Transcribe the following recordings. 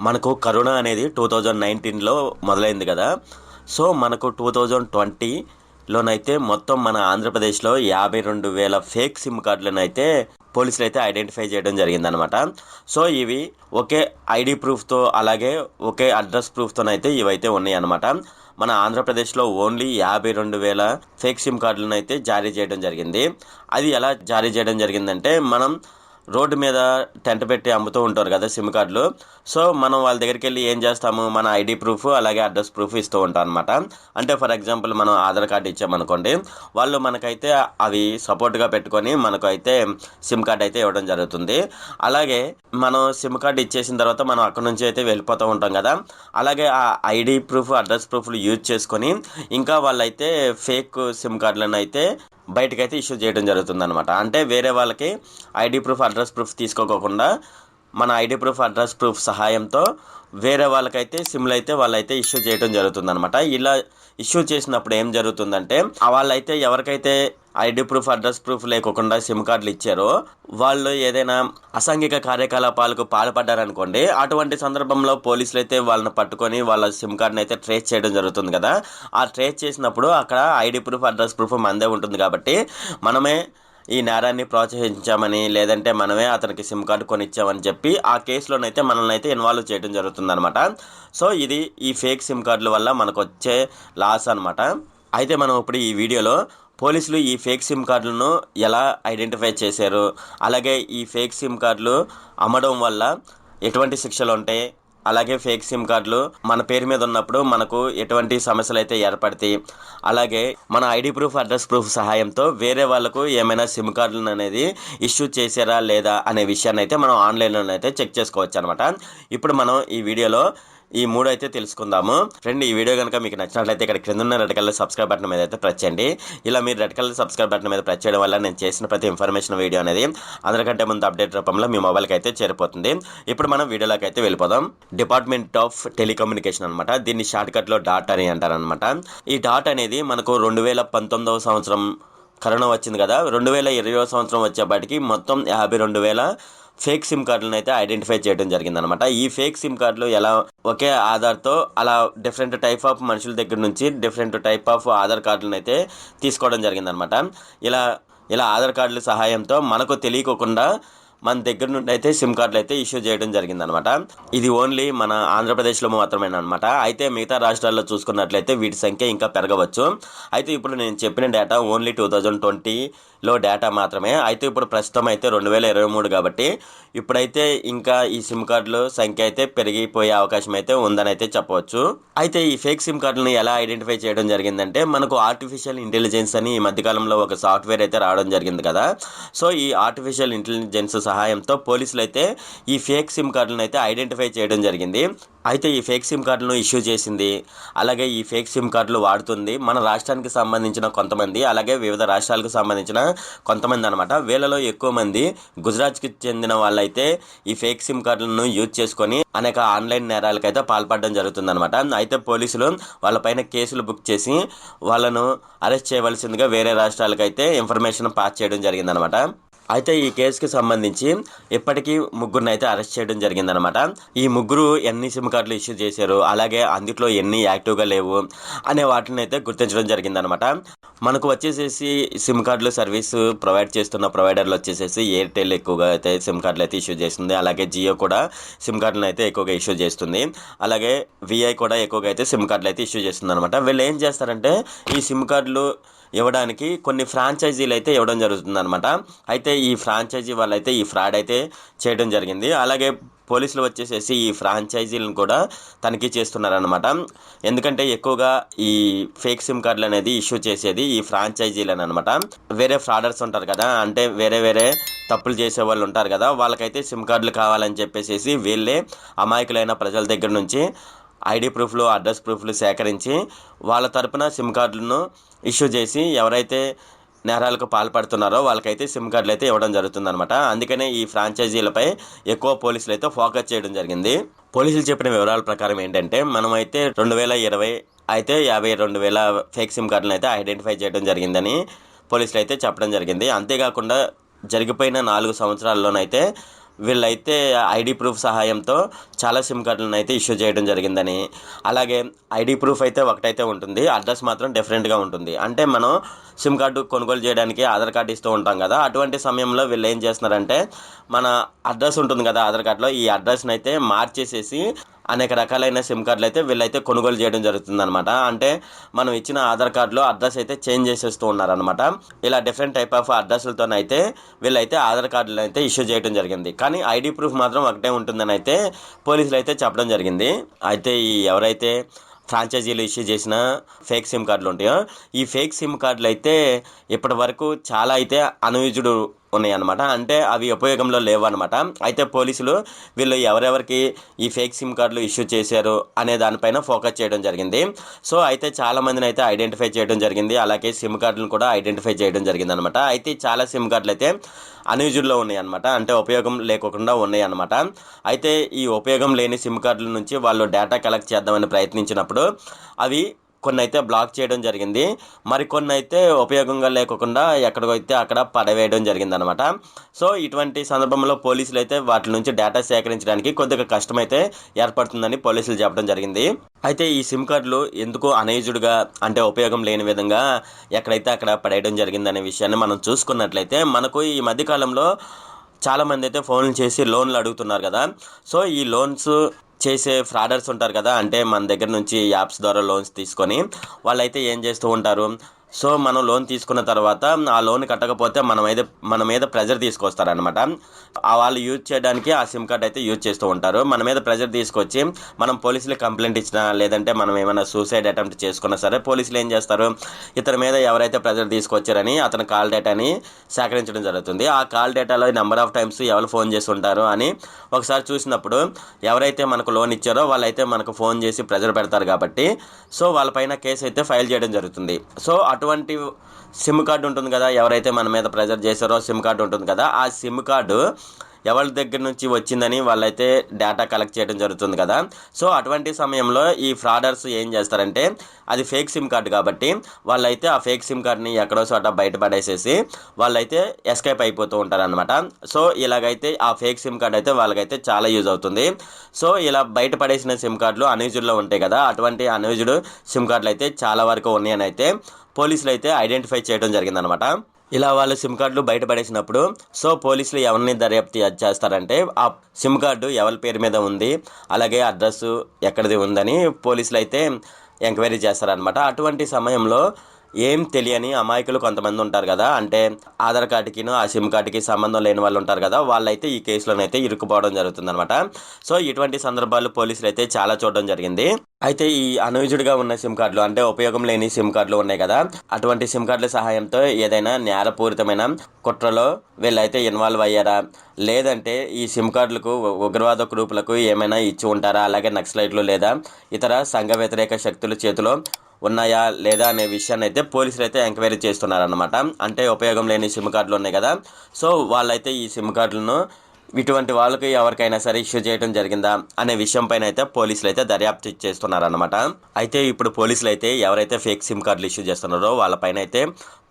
మనకు కరోనా అనేది two thousand నైన్టీన్లో మొదలైంది కదా. సో మనకు టూ థౌజండ్ ట్వంటీలోనైతే మొత్తం మన ఆంధ్రప్రదేశ్లో యాభై రెండు వేల ఫేక్ సిమ్ కార్డులను అయితే పోలీసులు అయితే ఐడెంటిఫై చేయడం జరిగిందనమాట సో ఇవి ఒకే ఐడి ప్రూఫ్తో అలాగే ఒకే అడ్రస్ ప్రూఫ్తోనైతే ఇవైతే ఉన్నాయి అనమాట మన ఆంధ్రప్రదేశ్లో ఓన్లీ యాభై రెండు వేల ఫేక్ సిమ్ కార్డులను అయితే జారీ చేయడం జరిగింది. అది ఎలా జారీ చేయడం జరిగిందంటే మనం రోడ్డు మీద టెంట్ పెట్టి అమ్ముతూ ఉంటారు కదా సిమ్ కార్డులు. సో మనం వాళ్ళ దగ్గరికి వెళ్ళి ఏం చేస్తాము? మన ఐడి ప్రూఫ్ అలాగే అడ్రస్ ప్రూఫ్ ఇస్తూ ఉంటాం అనమాట అంటే ఫర్ ఎగ్జాంపుల్ మనం ఆధార్ కార్డు ఇచ్చామనుకోండి వాళ్ళు మనకైతే అవి సపోర్ట్గా పెట్టుకొని మనకు అయితే సిమ్ కార్డ్ అయితే ఇవ్వడం జరుగుతుంది. అలాగే మనం సిమ్ కార్డు ఇచ్చేసిన తర్వాత మనం అక్కడ నుంచి అయితే వెళ్ళిపోతూ ఉంటాం కదా. అలాగే ఆ ఐడి ప్రూఫ్ అడ్రస్ ప్రూఫ్లు యూజ్ చేసుకొని ఇంకా వాళ్ళైతే ఫేక్ సిమ్ కార్డులను అయితే బయటకైతే ఇష్యూ చేయడం జరుగుతుంది అనమాట అంటే వేరే వాళ్ళకి ఐడి ప్రూఫ్ అడ్రస్ ప్రూఫ్ తీసుకోకుండా మన ఐడి ప్రూఫ్ అడ్రస్ ప్రూఫ్ సహాయంతో వేరే వాళ్ళకైతే సిమ్లు అయితే వాళ్ళైతే ఇష్యూ చేయడం జరుగుతుందనమాట ఇలా ఇష్యూ చేసినప్పుడు ఏం జరుగుతుందంటే వాళ్ళైతే ఎవరికైతే ఐడి ప్రూఫ్ అడ్రస్ ప్రూఫ్ లేకోకుండా సిమ్ కార్డులు ఇచ్చారో వాళ్ళు ఏదైనా అసాంఘిక కార్యకలాపాలకు పాల్పడ్డారనుకోండి అటువంటి సందర్భంలో పోలీసులు అయితే వాళ్ళని పట్టుకొని వాళ్ళ సిమ్ కార్డుని అయితే ట్రేస్ చేయడం జరుగుతుంది కదా. ఆ ట్రేస్ చేసినప్పుడు అక్కడ ఐడి ప్రూఫ్ అడ్రస్ ప్రూఫ్ మందే ఉంటుంది కాబట్టి మనమే ఈ నేరాన్ని ప్రోత్సహించామని లేదంటే మనమే అతనికి సిమ్ కార్డు కొనిచ్చామని చెప్పి ఆ కేసులోనైతే మనల్ని అయితే ఇన్వాల్వ్ చేయడం జరుగుతుందనమాట సో ఇది ఈ ఫేక్ సిమ్ కార్డుల వల్ల మనకు వచ్చే లాస్ అనమాట అయితే మనం ఇప్పుడు ఈ వీడియోలో పోలీసులు ఈ ఫేక్ సిమ్ కార్డులను ఎలా ఐడెంటిఫై చేశారు అలాగే ఈ ఫేక్ సిమ్ కార్డులు అమ్మడం వల్ల ఎటువంటి శిక్షలు ఉంటాయి అలాగే ఫేక్ సిమ్ కార్డులు మన పేరు మీద ఉన్నప్పుడు మనకు ఎటువంటి సమస్యలు అయితే ఏర్పడతాయి. అలాగే మన ఐడి ప్రూఫ్ అడ్రస్ ప్రూఫ్ సహాయంతో వేరే వాళ్ళకు ఏమైనా సిమ్ కార్డులను అనేది ఇష్యూ చేశారా లేదా అనే విషయాన్ని అయితే మనం ఆన్లైన్లో అయితే చెక్ చేసుకోవచ్చు అనమాట ఇప్పుడు మనం ఈ వీడియోలో ఈ మూడు అయితే తెలుసుకుందాము. ఫ్రెండ్ ఈ వీడియో కనుక మీకు నచ్చినట్లయితే ఇక్కడ క్రింద ఉన్న రెడ్ కలర్ సబ్స్క్రైబ్ బటన్ మీద అయితే ప్రెస్ చేయండి. ఇలా మీరు రెడ్ కలర్ సబ్స్క్రైబ్ బటన్ మీద ప్రెస్ చేయడం వల్ల నేను చేసిన ప్రతి ఇన్ఫర్మేషన్ వీడియో అనేది అందరికంటే ముందు అప్డేట్ రూపంలో మీ మొబైల్కి అయితే చేరిపోతుంది. ఇప్పుడు మనం వీడియోలోకి అయితే వెళ్ళిపోదాం. డిపార్ట్మెంట్ ఆఫ్ టెలికమ్యూనికేషన్ అనమాట దీన్ని షార్ట్కట్లో డాట్ అని అంటారనమాట ఈ డాట్ అనేది మనకు రెండు వేల పంతొమ్మిదవ సంవత్సరం కరోనా వచ్చింది కదా. రెండు వేల ఇరవై సంవత్సరం వచ్చేపాటికి మొత్తం యాభై రెండు వేల ఫేక్ సిమ్ కార్డులను అయితే ఐడెంటిఫై చేయడం జరిగిందనమాట ఈ ఫేక్ సిమ్ కార్డులు ఎలా ఒకే ఆధార్తో అలా డిఫరెంట్ టైప్ ఆఫ్ మనుషుల దగ్గర నుంచి డిఫరెంట్ టైప్ ఆఫ్ ఆధార్ కార్డులను అయితే తీసుకోవడం జరిగిందనమాట ఇలా ఇలా ఆధార్ కార్డుల సహాయంతో మనకు తెలియకోకుండా మన దగ్గర నుండి అయితే సిమ్ కార్డులు అయితే ఇష్యూ చేయడం జరిగిందనమాట ఇది ఓన్లీ మన ఆంధ్రప్రదేశ్లో మాత్రమే అనమాట అయితే మిగతా రాష్ట్రాల్లో చూసుకున్నట్లయితే వీటి సంఖ్య ఇంకా పెరగవచ్చు. అయితే ఇప్పుడు నేను చెప్పిన డేటా ఓన్లీ టూ థౌజండ్ లో డేటా మాత్రమే. అయితే ఇప్పుడు ప్రస్తుతం అయితే రెండు వేల ఇరవై మూడు కాబట్టి ఇప్పుడైతే ఇంకా ఈ సిమ్ కార్డుల సంఖ్య అయితే పెరిగిపోయే అవకాశం అయితే ఉందని అయితే చెప్పవచ్చు. అయితే ఈ ఫేక్ సిమ్ కార్డులను ఎలా ఐడెంటిఫై చేయడం జరిగిందంటే మనకు ఆర్టిఫిషియల్ ఇంటెలిజెన్స్ అని ఈ మధ్యకాలంలో ఒక సాఫ్ట్వేర్ అయితే రావడం జరిగింది కదా. సో ఈ ఆర్టిఫిషియల్ ఇంటెలిజెన్స్ సహాయంతో పోలీసులు అయితే ఈ ఫేక్ సిమ్ కార్డులను అయితే ఐడెంటిఫై చేయడం జరిగింది. అయితే ఈ ఫేక్ సిమ్ కార్డులను ఇష్యూ చేసింది. అలాగే ఈ ఫేక్ సిమ్ కార్డులు వాడుతుంది. మన రాష్ట్రానికి సంబంధించిన కొంతమంది అలాగే వివిధ రాష్ట్రాలకు సంబంధించిన కొంతమంది అనమాట వీళ్ళలో ఎక్కువ మంది గుజరాత్కి చెందిన వాళ్ళైతే ఈ ఫేక్ సిమ్ కార్డులను యూజ్ చేసుకొని అనేక ఆన్లైన్ నేరాలకైతే పాల్పడడం జరుగుతుందనమాట. అయితే పోలీసులు వాళ్ళపైన కేసులు బుక్ చేసి వాళ్ళను అరెస్ట్ చేయవలసిందిగా వేరే రాష్ట్రాలకైతే ఇన్ఫర్మేషన్ పాస్ చేయడం జరిగిందనమాట. అయితే ఈ కేసుకి సంబంధించి ఇప్పటికీ ముగ్గురిని అయితే అరెస్ట్ చేయడం జరిగిందనమాట ఈ ముగ్గురు ఎన్ని సిమ్ కార్డులు ఇష్యూ చేశారు అలాగే అందులో ఎన్ని యాక్టివ్గా లేవు అనే వాటిని అయితే గుర్తించడం జరిగిందనమాట మనకు వచ్చేసేసి సిమ్ కార్డులు సర్వీస్ ప్రొవైడ్ చేస్తున్న ప్రొవైడర్లు వచ్చేసేసి ఎయిర్టెల్ ఎక్కువగా అయితే సిమ్ కార్డులు అయితే ఇష్యూ చేస్తుంది. అలాగే జియో కూడా సిమ్ కార్డులను అయితే ఎక్కువగా ఇష్యూ చేస్తుంది. అలాగే విఐ కూడా ఎక్కువగా అయితే సిమ్ కార్డులు అయితే ఇష్యూ చేస్తుంది అనమాట వీళ్ళు ఏం చేస్తారంటే ఈ సిమ్ కార్డులు ఇవ్వడానికి కొన్ని ఫ్రాంచైజీలు అయితే ఇవ్వడం జరుగుతుంది అనమాట అయితే ఈ ఫ్రాంచైజీ వాళ్ళైతే ఈ ఫ్రాడ్ అయితే చేయడం జరిగింది. అలాగే పోలీసులు వచ్చేసేసి ఈ ఫ్రాంచైజీలను కూడా తనిఖీ చేస్తున్నారనమాట ఎందుకంటే ఎక్కువగా ఈ ఫేక్ సిమ్ కార్డులు అనేది ఇష్యూ చేసేది ఈ ఫ్రాంచైజీలను అనమాట వేరే ఫ్రాడర్స్ ఉంటారు కదా అంటే వేరే వేరే తప్పులు చేసే వాళ్ళు ఉంటారు కదా వాళ్ళకైతే సిమ్ కార్డులు కావాలని చెప్పేసి వీళ్ళే అమాయకులైన ప్రజల దగ్గర నుంచి ఐడి ప్రూఫ్లు అడ్రస్ ప్రూఫ్లు సేకరించి వాళ్ళ తరపున సిమ్ కార్డులను ఇష్యూ చేసి ఎవరైతే నేరాలకు పాల్పడుతున్నారో వాళ్ళకైతే సిమ్ కార్డులు అయితే ఇవ్వడం జరుగుతుందన్నమాట. అందుకనే ఈ ఫ్రాంచైజీలపై ఎక్కువ పోలీసులు అయితే ఫోకస్ చేయడం జరిగింది. పోలీసులు చెప్పిన వివరాల ప్రకారం ఏంటంటే మనమైతే రెండు వేల ఇరవై అయితే యాభై రెండు వేల ఫేక్ సిమ్ కార్డులను అయితే ఐడెంటిఫై చేయడం జరిగిందని పోలీసులు అయితే చెప్పడం జరిగింది. అంతేకాకుండా జరిగిపోయిన నాలుగు సంవత్సరాల్లోనైతే వీళ్ళైతే ఐడి ప్రూఫ్ సహాయంతో చాలా సిమ్ కార్డులను అయితే ఇష్యూ చేయడం జరిగిందని. అలాగే ఐడి ప్రూఫ్ అయితే ఒకటైతే ఉంటుంది. అడ్రస్ మాత్రం డిఫరెంట్గా ఉంటుంది. అంటే మనం సిమ్ కార్డు కొనుగోలు చేయడానికి ఆధార్ కార్డు ఇస్తూ ఉంటాం కదా. అటువంటి సమయంలో వీళ్ళు ఏం చేస్తున్నారంటే మన అడ్రస్ ఉంటుంది కదా ఆధార్ కార్డులో. ఈ అడ్రస్ని అయితే మార్చేసేసి అనేక రకాలైన సిమ్ కార్డులు అయితే వీళ్ళైతే కొనుగోలు చేయడం జరుగుతుందనమాట అంటే మనం ఇచ్చిన ఆధార్ కార్డులో అడ్రస్ అయితే చేంజ్ చేసేస్తూ ఉన్నారనమాట ఇలా డిఫరెంట్ టైప్ ఆఫ్ అడ్రస్లతోనైతే వీళ్ళైతే ఆధార్ కార్డులు అయితే ఇష్యూ చేయడం జరిగింది. కానీ ఐడి ప్రూఫ్ మాత్రం ఒకటే ఉంటుందని అయితే పోలీసులు అయితే చెప్పడం జరిగింది. అయితే ఈ ఎవరైతే ఫ్రాంచైజీలు ఇష్యూ చేసిన ఫేక్ సిమ్ కార్డులు ఉంటాయో ఈ ఫేక్ సిమ్ కార్డులు అయితే ఇప్పటి వరకు చాలా అయితే అనుయుజుడు ఉన్నాయి అనమాట అంటే అవి ఉపయోగంలో లేవు అనమాట అయితే పోలీసులు వీళ్ళు ఎవరెవరికి ఈ ఫేక్ సిమ్ కార్డులు ఇష్యూ చేశారు అనే దానిపైన ఫోకస్ చేయడం జరిగింది. సో అయితే చాలామందిని అయితే ఐడెంటిఫై చేయడం జరిగింది. అలాగే సిమ్ కార్డులను కూడా ఐడెంటిఫై చేయడం జరిగింది అనమాట అయితే చాలా సిమ్ కార్డులు అయితే అన్యూజుల్లో ఉన్నాయి అనమాట అంటే ఉపయోగం లేకుండా ఉన్నాయి అనమాట అయితే ఈ ఉపయోగం లేని సిమ్ కార్డుల నుంచి వాళ్ళు డేటా కలెక్ట్ చేద్దామని ప్రయత్నించినప్పుడు అవి కొన్ని అయితే బ్లాక్ చేయడం జరిగింది. మరి కొన్ని అయితే ఉపయోగంగా లేకుండా ఎక్కడికైతే అక్కడ పడవేయడం జరిగింది అనమాట సో ఇటువంటి సందర్భంలో పోలీసులు అయితే వాటి నుంచి డేటా సేకరించడానికి కొద్దిగా కష్టమైతే ఏర్పడుతుందని పోలీసులు చెప్పడం జరిగింది. అయితే ఈ సిమ్ కార్డులు ఎందుకు అనైజ్డ్గా అంటే ఉపయోగం లేని విధంగా ఎక్కడైతే అక్కడ పడేయడం జరిగిందనే విషయాన్ని మనం చూసుకున్నట్లయితే మనకు ఈ మధ్యకాలంలో చాలామంది అయితే ఫోన్లు చేసి లోన్లు అడుగుతున్నారు కదా. సో ఈ లోన్స్ చేసే ఫ్రాడర్స్ ఉంటారు కదా అంటే మన దగ్గర నుంచి యాప్స్ ద్వారా లోన్స్ తీసుకొని వాళ్ళైతే ఏం చేస్తూ ఉంటారు సో మనం లోన్ తీసుకున్న తర్వాత ఆ లోన్ కట్టకపోతే మన మీద మన మీద ప్రెజర్ తీసుకొస్తారనమాట ఆ వాళ్ళు యూజ్ చేయడానికి ఆ సిమ్ కార్డ్ అయితే యూజ్ చేస్తూ ఉంటారు. మన మీద ప్రెజర్ తీసుకొచ్చి మనం పోలీసులకు కంప్లైంట్ ఇచ్చినా లేదంటే మనం ఏమైనా సూసైడ్ అటెంప్ట్ చేసుకున్నా సరే పోలీసులు ఏం చేస్తారు? ఇతని మీద ఎవరైతే ప్రెజర్ తీసుకొచ్చారని అతని కాల్ డేటాని సేకరించడం జరుగుతుంది. ఆ కాల్ డేటాలో నెంబర్ ఆఫ్ టైమ్స్ ఎవరు ఫోన్ చేసి ఉంటారు అని ఒకసారి చూసినప్పుడు ఎవరైతే మనకు లోన్ ఇచ్చారో వాళ్ళైతే మనకు ఫోన్ చేసి ప్రెజర్ పెడతారు కాబట్టి సో వాళ్ళపైన కేసు అయితే ఫైల్ చేయడం జరుగుతుంది. సో అటువంటి సిమ్ కార్డు ఉంటుంది కదా ఎవరైతే మన మీద ప్రెజర్ చేశారో సిమ్ కార్డు ఉంటుంది కదా ఆ సిమ్ కార్డు ఎవరి దగ్గర నుంచి వచ్చిందని వాళ్ళైతే డేటా కలెక్ట్ చేయడం జరుగుతుంది కదా. సో అటువంటి సమయంలో ఈ ఫ్రాడర్స్ ఏం చేస్తారంటే అది ఫేక్ సిమ్ కార్డు కాబట్టి వాళ్ళైతే ఆ ఫేక్ సిమ్ కార్డ్ని ఎక్కడో చోట బయటపడేసేసి వాళ్ళైతే ఎస్కేప్ అయిపోతూ ఉంటారనమాట సో ఇలాగైతే ఆ ఫేక్ సిమ్ కార్డ్ అయితే వాళ్ళకైతే చాలా యూజ్ అవుతుంది. సో ఇలా బయటపడేసిన సిమ్ కార్డులు అన్యూజ్డ్లో ఉంటాయి కదా. అటువంటి అన్యూజ్డ్ సిమ్ కార్డులు అయితే చాలా వరకు ఉన్నాయని అయితే పోలీసులు అయితే ఐడెంటిఫై చేయడం జరిగిందనమాట ఇలా వాళ్ళు సిమ్ కార్డులు బయటపడేసినప్పుడు సో పోలీసులు ఎవరిని దర్యాప్తు చేస్తారంటే ఆ సిమ్ కార్డు ఎవరి పేరు మీద ఉంది అలాగే అడ్రస్ ఎక్కడిది ఉందని పోలీసులు అయితే ఎంక్వైరీ చేస్తారనమాట అటువంటి సమయంలో ఏం తెలియని అమాయకులు కొంతమంది ఉంటారు కదా. అంటే ఆధార్ కార్డుకిను ఆ సిమ్ కార్డుకి సంబంధం లేని వాళ్ళు ఉంటారు కదా. వాళ్ళైతే ఈ కేసులోనైతే ఇరుక్కుపోవడం జరుగుతుందనమాట సో ఇటువంటి సందర్భాలు పోలీసులు అయితే చాలా చూడడం జరిగింది. అయితే ఈ అనుయుజుడిగా ఉన్న సిమ్ కార్డులు అంటే ఉపయోగం లేని సిమ్ కార్డులు ఉన్నాయి కదా. అటువంటి సిమ్ కార్డుల సహాయంతో ఏదైనా నేరపూరితమైన కుట్రలో వీళ్ళైతే ఇన్వాల్వ్ అయ్యారా? లేదంటే ఈ సిమ్ కార్డులకు ఉగ్రవాద గ్రూపులకు ఏమైనా ఇచ్చి ఉంటారా? అలాగే నక్సలైట్లు లేదా ఇతర సంఘ వ్యతిరేక శక్తుల చేతిలో ఉన్నాయా లేదా అనే విషయాన్ని అయితే పోలీసులు అయితే ఎంక్వైరీ చేస్తున్నారన్నమాట. అంటే ఉపయోగం లేని సిమ్ కార్డులు ఉన్నాయి కదా. సో వాళ్ళైతే ఈ సిమ్ కార్డులను ఇటువంటి వాళ్ళకి ఎవరికైనా సరే ఇష్యూ చేయడం జరిగిందా అనే విషయం పైన అయితే పోలీసులు అయితే దర్యాప్తు చేస్తున్నారన్నమాట. అయితే ఇప్పుడు పోలీసులు అయితే ఎవరైతే ఫేక్ సిమ్ కార్డులు ఇష్యూ చేస్తున్నారో వాళ్ళపైన అయితే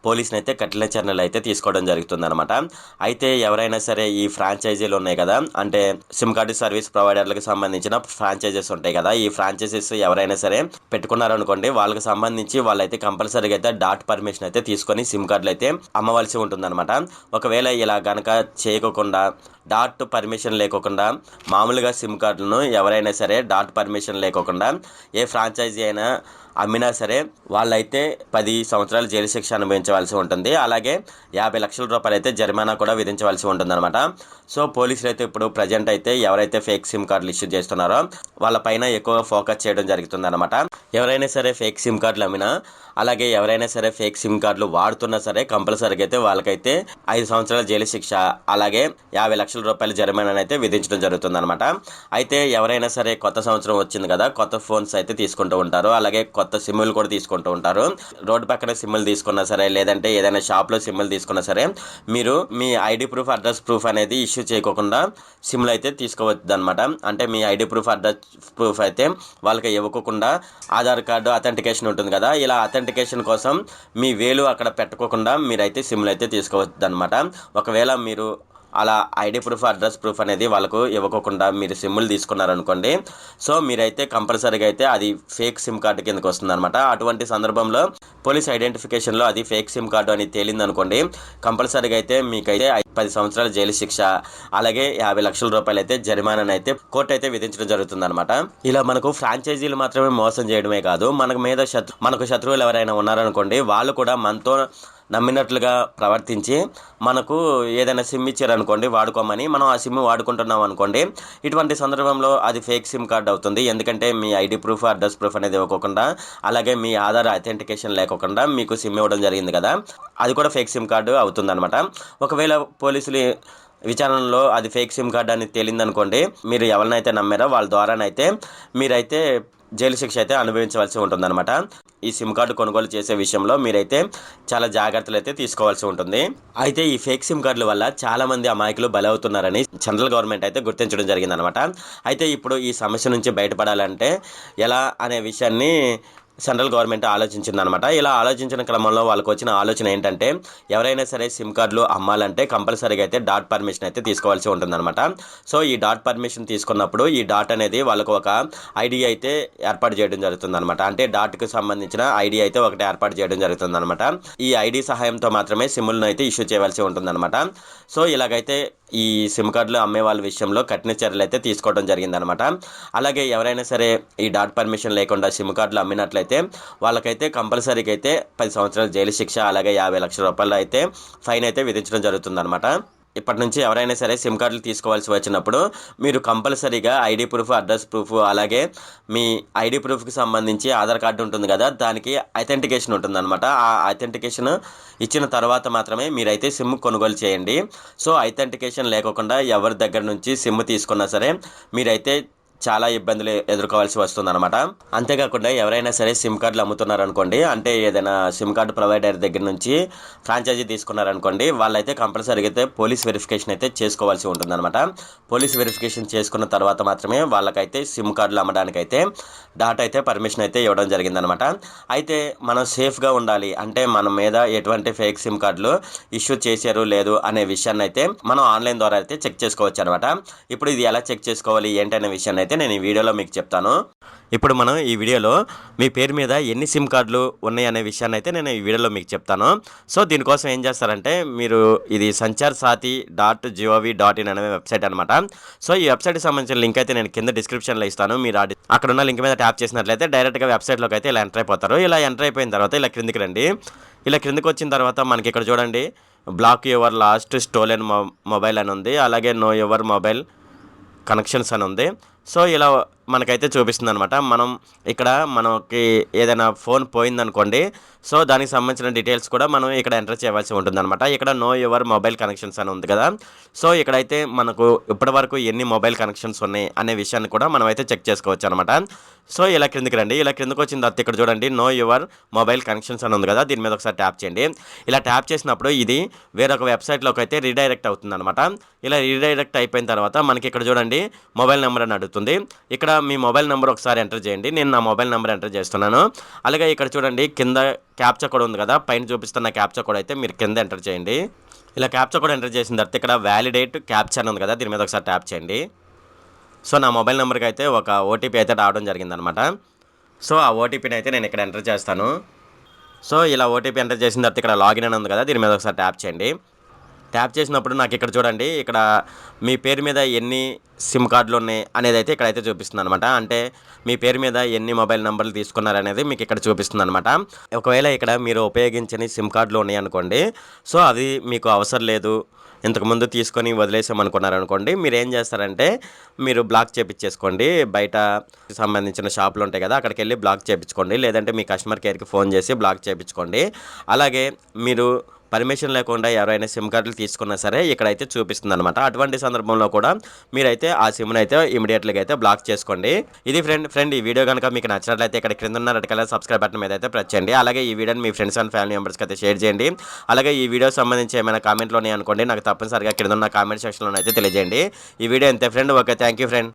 పోలీసుని అయితే కఠిన చర్యలు అయితే తీసుకోవడం జరుగుతుంది అనమాట అయితే ఎవరైనా సరే ఈ ఫ్రాంచైజీలు ఉన్నాయి కదా అంటే సిమ్ కార్డు సర్వీస్ ప్రొవైడర్లకు సంబంధించిన ఫ్రాంచైజెస్ ఉంటాయి కదా ఈ ఫ్రాంచైజెస్ ఎవరైనా సరే పెట్టుకున్నారనుకోండి వాళ్ళకి సంబంధించి వాళ్ళైతే కంపల్సరీగా అయితే డాట్ పర్మిషన్ అయితే తీసుకొని సిమ్ కార్డులు అయితే అమ్మవలసి ఉంటుందన్నమాట. ఒకవేళ ఇలా గనక చేయకోకుండా డాట్ పర్మిషన్ లేకోకుండా మామూలుగా సిమ్ కార్డులను ఎవరైనా సరే డాట్ పర్మిషన్ లేకోకుండా ఏ ఫ్రాంచైజీ అయినా అమ్మినా సరే వాళ్ళైతే పది సంవత్సరాలు జైలు శిక్ష అనుభవించవలసి ఉంటుంది. అలాగే యాభై లక్షల రూపాయలు అయితే జరిమానా కూడా విధించవలసి ఉంటుంది అనమాట సో పోలీసులు అయితే ఇప్పుడు ప్రజెంట్ అయితే ఎవరైతే ఫేక్ సిమ్ కార్డులు ఇష్యూ చేస్తున్నారో వాళ్ళపైన ఎక్కువ ఫోకస్ చేయడం జరుగుతుంది అనమాట ఎవరైనా సరే ఫేక్ సిమ్ కార్డులు అమ్మినా అలాగే ఎవరైనా సరే ఫేక్ సిమ్ కార్డులు వాడుతున్నా సరే కంపల్సరీగా అయితే వాళ్ళకైతే ఐదు సంవత్సరాల జైలు శిక్ష అలాగే యాభై లక్షల రూపాయల జరిమానా అయితే విధించడం జరుగుతుంది అనమాట అయితే ఎవరైనా సరే కొత్త సంవత్సరం వచ్చింది కదా కొత్త ఫోన్స్ అయితే తీసుకుంటూ ఉంటారు. అలాగే కొత్త కొత్త సిమ్లు కూడా తీసుకుంటూ ఉంటారు. రోడ్డు పక్కన సిమ్లు తీసుకున్నా సరే లేదంటే ఏదైనా షాప్లో సిమ్లు తీసుకున్నా సరే మీరు మీ ఐడి ప్రూఫ్ అడ్రస్ ప్రూఫ్ అనేది ఇష్యూ చేయకోకుండా సిమ్లు అయితే తీసుకోవద్దు అనమాట అంటే మీ ఐడి ప్రూఫ్ అడ్రస్ ప్రూఫ్ అయితే వాళ్ళకి ఇవ్వకుండా ఆధార్ కార్డు అథెంటికేషన్ ఉంటుంది కదా ఇలా అథెంటికేషన్ కోసం మీ వేలు అక్కడ పెట్టుకోకుండా మీరైతే సిమ్లు అయితే తీసుకోవచ్చు అనమాట ఒకవేళ మీరు అలా ఐడి ప్రూఫ్ అడ్రస్ ప్రూఫ్ అనేది వాళ్ళకు ఇవ్వకోకుండా మీరు సిమ్ములు తీసుకున్నారనుకోండి. సో మీరైతే కంపల్సరీగా అయితే అది ఫేక్ సిమ్ కార్డు కిందకు వస్తుంది అనమాట అటువంటి సందర్భంలో పోలీస్ ఐడెంటిఫికేషన్లో అది ఫేక్ సిమ్ కార్డు అని తేలిందనుకోండి. కంపల్సరీగా అయితే మీకైతే పది సంవత్సరాల జైలు శిక్ష అలాగే యాభై లక్షల రూపాయలు అయితే జరిమానాను అయితే కోర్టు అయితే విధించడం జరుగుతుంది అనమాట ఇలా మనకు ఫ్రాంచైజీలు మాత్రమే మోసం చేయడమే కాదు మనకు మీద శత్రు మనకు శత్రువులు ఎవరైనా ఉన్నారనుకోండి వాళ్ళు కూడా మనతో నమ్మినట్లుగా ప్రవర్తించి మనకు ఏదైనా సిమ్ ఇచ్చారనుకోండి వాడుకోమని మనం ఆ సిమ్ వాడుకుంటున్నాం అనుకోండి ఇటువంటి సందర్భంలో అది ఫేక్ సిమ్ కార్డ్ అవుతుంది. ఎందుకంటే మీ ఐడి ప్రూఫ్ అడ్రస్ ప్రూఫ్ అనేది ఇవ్వకుండా అలాగే మీ ఆధార్ అథెంటికేషన్ లేకోకుండా మీకు సిమ్ ఇవ్వడం జరిగింది కదా అది కూడా ఫేక్ సిమ్ కార్డు అవుతుందన్నమాట. ఒకవేళ పోలీసులు విచారణలో అది ఫేక్ సిమ్ కార్డ్ అని తేలిందనుకోండి మీరు ఎవరినైతే నమ్మారో వాళ్ళ ద్వారానైతే మీరైతే జైలు శిక్ష అయితే అనుభవించవలసి ఉంటుందన్నమాట. ఈ సిమ్ కార్డు కొనుగోలు చేసే విషయంలో మీరైతే చాలా జాగ్రత్తలు అయితే తీసుకోవాల్సి ఉంటుంది. అయితే ఈ ఫేక్ సిమ్ కార్డుల వల్ల చాలా మంది అమాయకులు బలవుతున్నారని సెంట్రల్ గవర్నమెంట్ అయితే గుర్తించడం జరిగిందనమాట అయితే ఇప్పుడు ఈ సమస్య నుంచి బయటపడాలంటే ఎలా అనే విషయాన్ని సెంట్రల్ గవర్నమెంట్ ఆలోచించిందనమాట ఇలా ఆలోచించిన క్రమంలో వాళ్ళకి వచ్చిన ఆలోచన ఏంటంటే ఎవరైనా సరే సిమ్ కార్డులు అమ్మాలంటే కంపల్సరీగా అయితే డాట్ పర్మిషన్ అయితే తీసుకోవాల్సి ఉంటుందన్నమాట. సో ఈ డాట్ పర్మిషన్ తీసుకున్నప్పుడు ఈ డాట్ అనేది వాళ్ళకు ఒక ఐడి అయితే ఏర్పాటు చేయడం జరుగుతుందన్నమాట. అంటే డాట్కి సంబంధించిన ఐడి అయితే ఒకటి ఏర్పాటు చేయడం జరుగుతుందన్నమాట. ఈ ఐడి సహాయంతో మాత్రమే సిమ్లను అయితే ఇష్యూ చేయవలసి ఉంటుందన్నమాట. సో ఇలాగైతే ఈ సిమ్ కార్డులు అమ్మే వాళ్ళ విషయంలో కఠిన చర్యలు అయితే తీసుకోవడం జరిగిందనమాట అలాగే ఎవరైనా సరే ఈ డాట్ పర్మిషన్ లేకుండా సిమ్ కార్డులు అమ్మినట్లయితే వాళ్ళకైతే కంపల్సరీగా అయితే పది సంవత్సరాల జైలు శిక్ష అలాగే యాభై లక్షల రూపాయలు అయితే ఫైన్ అయితే విధించడం జరుగుతుందన్నమాట. ఇప్పటి నుంచి ఎవరైనా సరే సిమ్ కార్డులు తీసుకోవాల్సి వచ్చినప్పుడు మీరు కంపల్సరీగా ఐడి ప్రూఫ్ అడ్రస్ ప్రూఫ్ అలాగే మీ ఐడి ప్రూఫ్కి సంబంధించి ఆధార్ కార్డు ఉంటుంది కదా దానికి అథెంటికేషన్ ఉంటుందన్నమాట. ఆ అథెంటికేషన్ ఇచ్చిన తర్వాత మాత్రమే మీరైతే సిమ్ కొనుగోలు చేయండి. సో అథెంటికేషన్ లేకోకుండా ఎవరి దగ్గర నుంచి సిమ్ తీసుకున్నా సరే మీరైతే చాలా ఇబ్బందులు ఎదుర్కోవాల్సి వస్తుందన్నమాట. అంతేకాకుండా ఎవరైనా సరే సిమ్ కార్డులు అమ్ముతున్నారనుకోండి అంటే ఏదైనా సిమ్ కార్డు ప్రొవైడర్ దగ్గర నుంచి ఫ్రాంచైజీ తీసుకున్నారనుకోండి వాళ్ళైతే కంపల్సరీగా అయితే పోలీస్ వెరిఫికేషన్ అయితే చేసుకోవాల్సి ఉంటుందన్నమాట. పోలీస్ వెరిఫికేషన్ చేసుకున్న తర్వాత మాత్రమే వాళ్ళకైతే సిమ్ కార్డులు అమ్మడానికైతే డాటా అయితే పర్మిషన్ అయితే ఇవ్వడం జరిగిందనమాట అయితే మనం సేఫ్గా ఉండాలి అంటే మన మీద ఎటువంటి ఫేక్ సిమ్ కార్డులు ఇష్యూ చేశారు లేదు అనే విషయాన్ని అయితే మనం ఆన్లైన్ ద్వారా అయితే చెక్ చేసుకోవచ్చు అనమాట ఇప్పుడు ఇది ఎలా చెక్ చేసుకోవాలి ఏంటనే విషయాన్ని అయితే నేను ఈ వీడియోలో మీకు చెప్తాను. ఇప్పుడు మనం ఈ వీడియోలో మీ పేరు మీద ఎన్ని సిమ్ కార్డులు ఉన్నాయి అనే విషయాన్ని అయితే నేను ఈ వీడియోలో మీకు చెప్తాను. సో దీనికోసం ఏం చేస్తారంటే మీరు ఇది Sanchar Saathi dot G O V dot in అనే వెబ్సైట్ అనమాట సో ఈ వెబ్సైట్కి సంబంధించిన లింక్ అయితే నేను కింద డిస్క్రిప్షన్లో ఇస్తాను. మీరు అక్కడ ఉన్న లింక్ మీద ట్యాప్ చేసినట్లయితే డైరెక్ట్గా వెబ్సైట్లోకి అయితే ఇలా ఎంటర్ అయిపోతారు. ఇలా ఎంటర్ అయిపోయిన తర్వాత ఇలా క్రిందికి రండి. ఇలా క్రిందికి వచ్చిన తర్వాత మనకి ఇక్కడ చూడండి block your lost stolen mobile అని ఉంది. అలాగే నో యువర్ మొబైల్ కనెక్షన్స్ అని ఉంది. సో ఇలా మనకైతే చూపిస్తుంది అనమాట మనం ఇక్కడ మనకి ఏదైనా ఫోన్ పోయిందనుకోండి సో దానికి సంబంధించిన డీటెయిల్స్ కూడా మనం ఇక్కడ ఎంటర్ చేయవలసి ఉంటుందన్నమాట. ఇక్కడ నో యువర్ మొబైల్ కనెక్షన్స్ అని ఉంది కదా. సో ఇక్కడైతే మనకు ఇప్పటివరకు ఎన్ని మొబైల్ కనెక్షన్స్ ఉన్నాయి అనే విషయాన్ని కూడా మనం అయితే చెక్ చేసుకోవచ్చు అనమాట సో ఇలా క్రిందికి రండి. ఇలా క్రిందికి వచ్చిన తర్వాత ఇక్కడ చూడండి నో యువర్ మొబైల్ కనెక్షన్స్ అని ఉంది కదా. దీని మీద ఒకసారి ట్యాప్ చేయండి. ఇలా ట్యాప్ చేసినప్పుడు ఇది వేరొక వెబ్సైట్లోకి అయితే రీడైరెక్ట్ అవుతుంది అనమాట ఇలా రీడైరెక్ట్ అయిపోయిన తర్వాత మనకి ఇక్కడ చూడండి మొబైల్ నెంబర్ అని అడుగుతుంది. ఇక్కడ మీ మొబైల్ నెంబర్ ఒకసారి ఎంటర్ చేయండి. నేను నా మొబైల్ నెంబర్ ఎంటర్ చేస్తున్నాను. అలాగే ఇక్కడ చూడండి కింద క్యాప్చా కూడా ఉంది కదా పైన చూపిస్తున్న క్యాప్చా కూడా అయితే మీరు కింద ఎంటర్ చేయండి. ఇలా క్యాప్చా కూడా ఎంటర్ చేసిన తర్వాత ఇక్కడ వ్యాలిడేట్ క్యాప్చా అని ఉంది కదా దీని మీద ఒకసారి ట్యాప్ చేయండి. సో నా మొబైల్ నెంబర్కి అయితే ఒక ఓటీపీ అయితే రావడం జరిగిందనమాట. సో ఆ ఓటీపీని అయితే నేను ఇక్కడ ఎంటర్ చేస్తాను. సో ఇలా ఓటీపీ ఎంటర్ చేసిన తర్వాత ఇక్కడ లాగిన్ అని ఉంది కదా దీని మీద ఒకసారి ట్యాప్ చేయండి. ట్యాప్ చేసినప్పుడు నాకు ఇక్కడ చూడండి ఇక్కడ మీ పేరు మీద ఎన్ని సిమ్ కార్డులు ఉన్నాయి అనేది అయితే ఇక్కడైతే చూపిస్తుంది అనమాట అంటే మీ పేరు మీద ఎన్ని మొబైల్ నెంబర్లు తీసుకున్నారనేది మీకు ఇక్కడ చూపిస్తుంది అనమాట ఒకవేళ ఇక్కడ మీరు ఉపయోగించని సిమ్ కార్డులు ఉన్నాయి అనుకోండి సో అది మీకు అవసరం లేదు. ఇంతకుముందు తీసుకొని వదిలేసామనుకున్నారనుకోండి మీరు ఏం చేస్తారంటే మీరు బ్లాక్ చేపించేసుకోండి బయట సంబంధించిన షాపులు ఉంటాయి కదా అక్కడికి వెళ్ళి బ్లాక్ చేపించుకోండి లేదంటే మీ కస్టమర్ కేర్కి ఫోన్ చేసి బ్లాక్ చేపించుకోండి అలాగే మీరు పర్మిషన్ లేకుండా ఎవరైనా సిమ్ కార్డులు తీసుకున్నా సరే ఇక్కడైతే చూపిస్తుంది అనమాట అటువంటి సందర్భంలో కూడా మీరైతే ఆ సిమ్ను అయితే ఇమీడియట్గా అయితే బ్లాక్ చేసుకోండి. ఇది ఫ్రెండ్ ఫ్రెండ్ ఈ వీడియో కనుక మీకు నచ్చినట్లయితే ఇక్కడ క్రింద ఉన్న రెడ్ కలర్ సబ్స్క్రైబ్ బటన్ మీద అయితే ప్రెస్ చేయండి. అలాగే ఈ వీడియోని మీ ఫ్రెండ్స్ అండ్ ఫ్యామిలీ మెంబర్స్కి అయితే షేర్ చేయండి. అలాగే ఈ వీడియో సంబంధించి ఏమైనా కామెంట్లోనే అనుకోండి. నాకు తప్పనిసరిగా కింద ఉన్న కామెంట్ సెక్షన్లో అయితే తెలియజేయండి. ఈ వీడియో అంతే friend okay thank you friend